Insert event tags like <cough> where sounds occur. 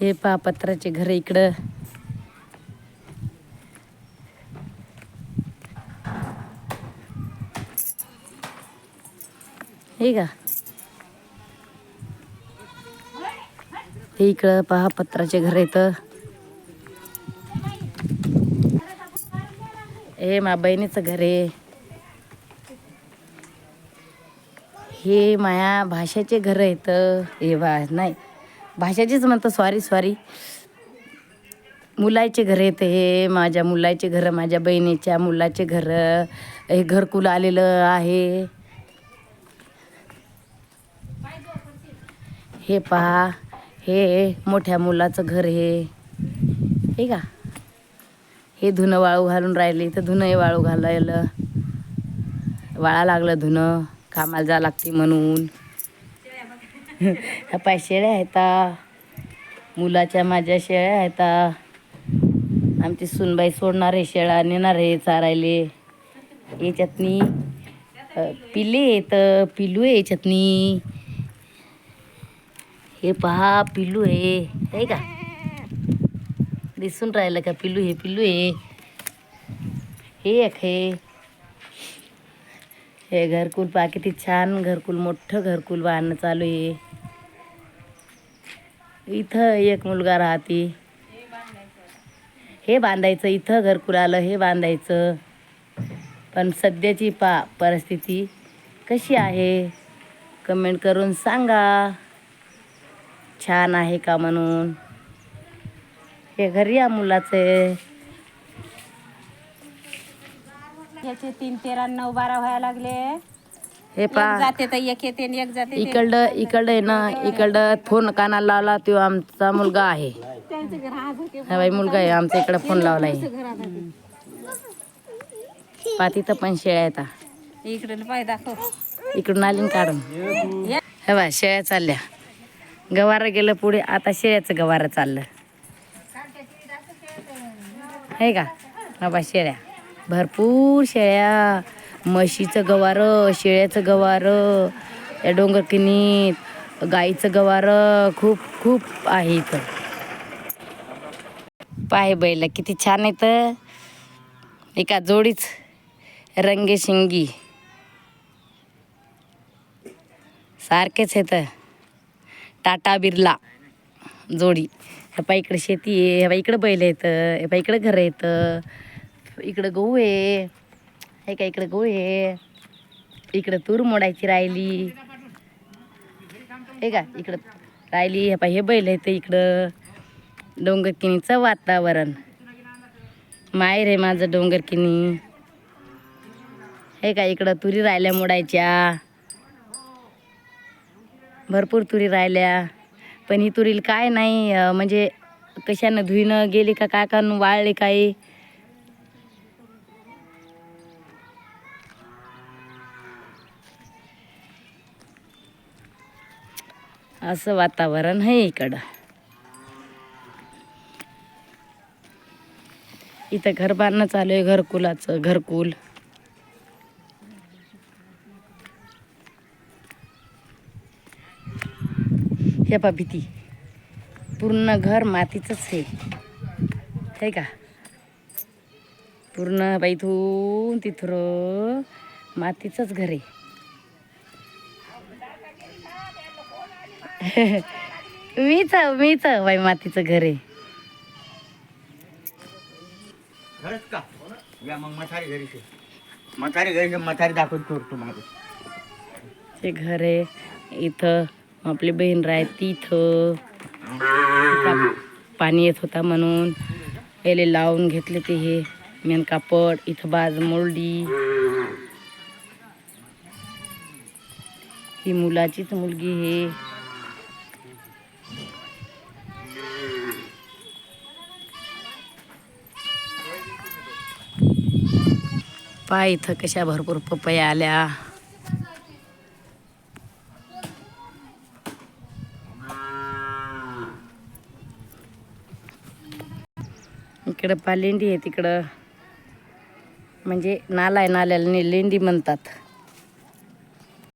हे पहा पत्राचे घर इकडं. हे का? हे इकडं पहा पत्राचे घर येतं हे मा बहिणीचं घर आहे. हे माया भाषाचे घर येतं हे बा नाही. भाषाचीच म्हणतो सॉरी सॉरी मुलाचे घर येते हे माझ्या मुलाचे घर माझ्या बहिणीच्या मुलाचे घर हे घरकुल आलेलं आहे. हे पहा हे मोठ्या मुलाचं घर हे. हे का? हे धुणं वाळू घालून राहिली तर धुणं वाळू घालायला वाळा लागलं धुणं. कामाला जा लागते म्हणून. ह्या पाय शेळ्या आहेत. मुलाच्या माझ्या शेळ्या आहेत. आमची सुनबाई सोडणारे शेळा नेणारे चारायले. याच्यातनी अ, पिले येत पिलू आहे याच्यातनी. हे पहा पिल्लू आहे. आहे का? दिसून राहिलं का पिल्लू हे? पिल्लू आहे. हे एक हे हे घरकुल पहा किती छान घरकुल मोठं घरकुल बांधणं चालू आहे. इथं एक मुलगा राहते. हे बांधायचं इथं घरकुल आलं हे बांधायचं. पण सध्याची पा परिस्थिती कशी आहे? कमेंट करून सांगा. छान आहे का म्हणून? हे घरी या मुलाचं. आहे याचे तीन तेरा नऊ बारा व्हायला लागले. हे पा. जाते तर एक येते आणि एक जाते ते- इकडं इकडं आहे ना इकडं फोन कानाला लावला तो आमचा मुलगा आहे. हा बाई मुलगा आहे आमचा इकडं फोन लावला आहे. घरात होते. पा तिथं पण शेळ्या येतात इकडे पाय दाखव. इकडून आली न काढून. हे बा शेळ्या चालल्या. गवारं गेलं पुढे आता शेळ्याचं गवारं चाललं. आहे का? हा बा शेळ्या. भरपूर शेळ्या. म्हशीचं गवारं शेळ्याचं गवारं या डोंगर किनीत गाईचं गवारं खूप खूप आहे इथं. पाय बैल किती छान येतं एका जोडीच रंगेशिंगी. सारखेच आहेत. टाटा बिर्ला जोडी. हे पा इकडे शेती आहे हे इकडं बैल येतं हे इकडं घर येतं इकडं गहू आहे. हे का इकडं गुळ आहे. इकडं तूर मोडायची राहिली. हे का इकडं राहिली. हे पाय हे बैल येतं इकडं. डोंगरकिनीचं वातावरण. माहेर आहे माझं डोंगरकिनी. हे का इकडं तुरी राहिल्या मोडायच्या. भरपूर तुरी राहिल्या. पण ही तुरीला काय नाही म्हणजे कशानं धुईनं गेली का काय का वाळले काही असं वातावरण आहे इकडं. इथं घर बांधणं चालू आहे घरकुलाचं घरकुल. हे पा भीती. पूर्ण घर मातीचंच आहे. का? पूर्ण बाई थून तिथं मातीचंच घर आहे. <laughs> मीच मीच बाई मातीचं घर आहे. खरंच का? या मग मथारी घरी शे. मथारी घरी शे, मथारी दाखवत करतो माझं ते घर आहे इथं आपली बहीण राहते तिथं इथं पाणी येत होता म्हणून याले लावून घेतले ते हे मेन कापड इथं बाज मोलडी. ही मुलाचीच मुलगी हे. पाय इथं कशा भरपूर पपया आल्या. इकडं पालेंडी आहे तिकडं. म्हणजे नाला आहे नाल्याला लेंडी म्हणतात.